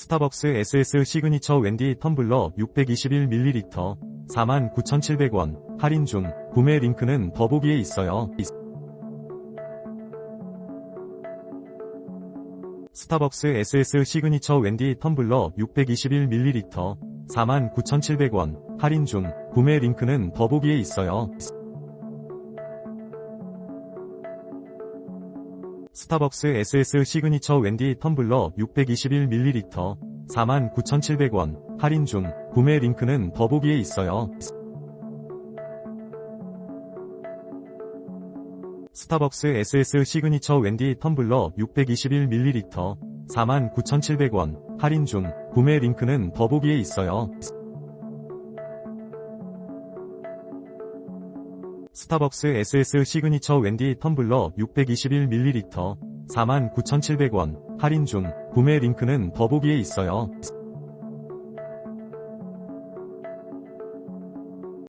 스타벅스 SS 시그니처 웬디 텀블러 621ml 49,700원 할인 중 구매 링크는 더보기에 있어요. 스타벅스 SS 시그니처 웬디 텀블러 621ml 49,700원 할인 중 구매 링크는 더보기에 있어요. 스타벅스 SS 시그니처 웬디 텀블러 621ml 49,700원 할인 중 구매 링크는 더보기에 있어요. 스타벅스 SS 시그니처 웬디 텀블러 621ml 49,700원 할인 중 구매 링크는 더보기에 있어요. 스타벅스 SS 시그니처 웬디 텀블러 621ml 49,700원 할인 중 구매 링크는 더보기에 있어요.